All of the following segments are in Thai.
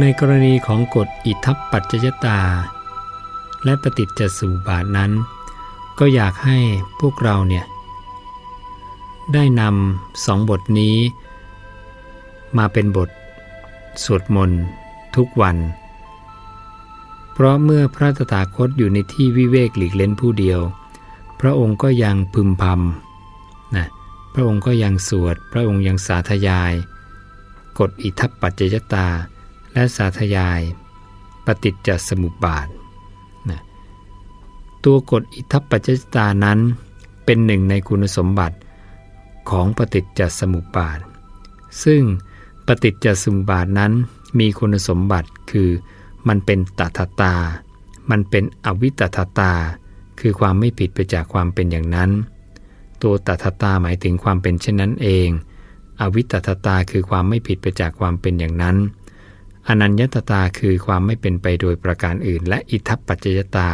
ในกรณีของกฎอิทัปปัจจยตา และปฏิจจสุบาทนั้น ก็อยากให้พวกเราเนี่ยได้นำสองบทนี้ มาเป็นบท สวดมนต์ทุกวัน เพราะเมื่อพระตถาคตอยู่ในที่วิเวกหลีกเล่นผู้เดียว พระองค์ก็ยังพึมพำนะพระองค์ก็ยังสวด พระองค์ยังสาธยาย กฎอิทัปปัจจยตา และสาธยายปฏิจจสมุปบาทนะตัวกฎอิทัปปัจจตานั้นเป็นหนึ่งในคุณสมบัติของปฏิจจสมุปบาท ซึ่งปฏิจจสมุปบาทนั้นมีคุณสมบัติคือมันเป็นตถาตา มันเป็นอวิตถาตา คือความไม่ผิดไปจากความเป็นอย่างนั้น ตัวตถาตาหมายถึงความเป็นเช่นนั้นเอง อวิตถาตาคือความไม่ผิดไปจากความเป็นอย่างนั้น อนัญญตตาคือความไม่เป็นไปโดยประการอื่น และอิทัปปัจจยตา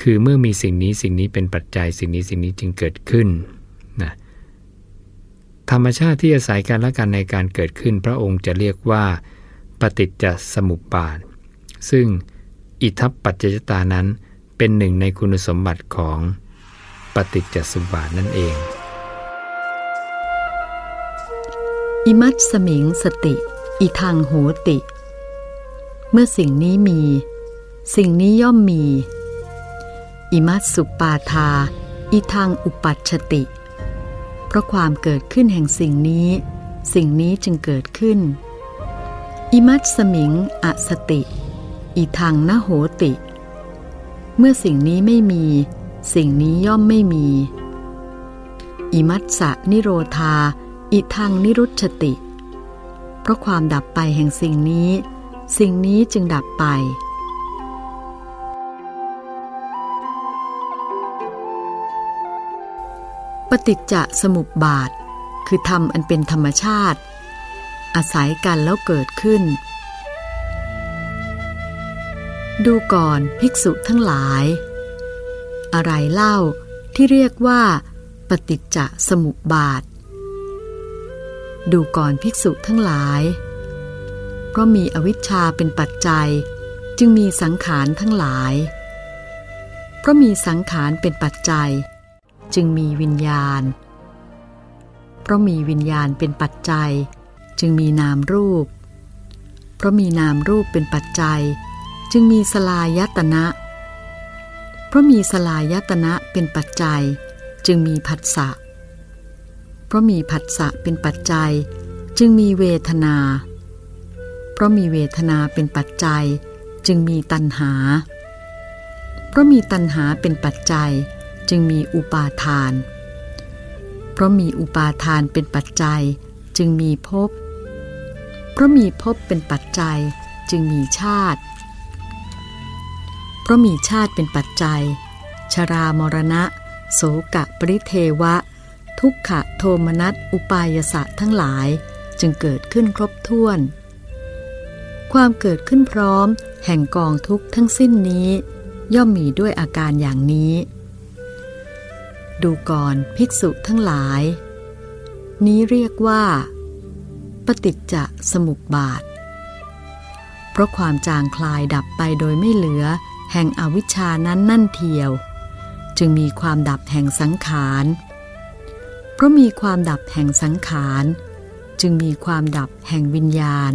คือเมื่อมีสิ่งนี้สิ่งนี้เป็นปัจจัยสิ่งนี้สิ่งนี้จึงเกิดขึ้นนะธรรมชาติที่อาศัยกันและกันในการเกิดขึ้น พระองค์จะเรียกว่า ปฏิจจสมุปบาท ซึ่งอิทัปปัจจยตานั้นเป็นหนึ่งในคุณสมบัติของปฏิจจสมุปบาทนั่นเอง อิมัตสมิงสติ อิทังโหติ เมื่อสิ่งนี้มี สิ่งนี้ย่อมมี อิมัตสุปาทา อิทังอุปัชติ เพราะความเกิดขึ้นแห่งสิ่งนี้ สิ่งนี้จึงเกิดขึ้น อิมัตสมิงอสติ อิทังนโหติ เมื่อสิ่งนี้ไม่มี สิ่งนี้ย่อมไม่มี อิมัตสะนิโรธา อิทังนิรุชติ เพราะความดับไปแห่งสิ่งนี้ สิ่งนี้จึงดับไป ปฏิจจสมุปบาท คือธรรมอันเป็นธรรมชาติ อาศัยกันแล้วเกิดขึ้น ดูก่อนภิกษุทั้งหลาย อะไรเล่าที่เรียกว่า ปฏิจจสมุปบาท ดูก่อนภิกษุทั้งหลาย เพราะมีอวิชชาเป็นปัจจัย จึงมีสังขารทั้งหลาย เพราะมีสังขารเป็นปัจจัย จึงมีวิญญาณ เพราะมีวิญญาณเป็นปัจจัย จึงมีนามรูป เพราะมีนามรูปเป็นปัจจัย จึงมีสลายตนะ เพราะมีสลายตนะเป็นปัจจัย จึงมีผัสสะเพราะมีผัสสะเป็นปัจจัย จึงมีเวทนา เพราะมีเวทนาเป็นปัจจัย จึงมีตัณหา เพราะมีตัณหาเป็นปัจจัย จึงมีอุปาทาน เพราะมีอุปาทานเป็นปัจจัย จึงมีภพ เพราะมีภพเป็นปัจจัย จึงมีชาติ เพราะมีชาติเป็นปัจจัย ชรามรณะ โสกะปริเทวะ ทุกขะโทมนัสอุปายสะทั้งหลายจึงเกิดขึ้นครบถ้วน ความเกิดขึ้นพร้อม แห่งกองทุกข์ทั้งสิ้นนี้ ย่อมมีด้วยอาการอย่างนี้ ดูก่อนภิกษุทั้งหลาย นี้เรียกว่า ปฏิจจสมุปบาท เพราะความจางคลายดับไปโดยไม่เหลือ แห่งอวิชชานั้นนั่นเทียว จึงมีความดับแห่งสังขารเพราะมีความดับแห่งสังขาร จึงมีความดับแห่งวิญญาณ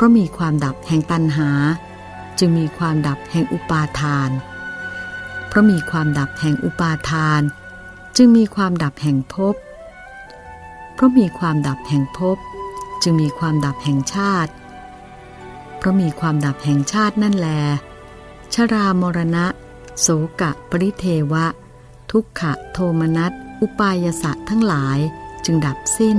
พราะมีความดับแห่งตัณหา จึงมีความดับแห่งอุปาทาน เพราะมีความดับแห่งอุปาทาน จึงมีความดับแห่งภพ เพราะมีความดับแห่งภพ จึงมีความดับแห่งชาติ เพราะมีความดับแห่งชาตินั่นแล ชรามรณะ โสกะปริเทวะ ทุกขะโทมนัสอุปายสะทั้งหลายจึงดับสิ้น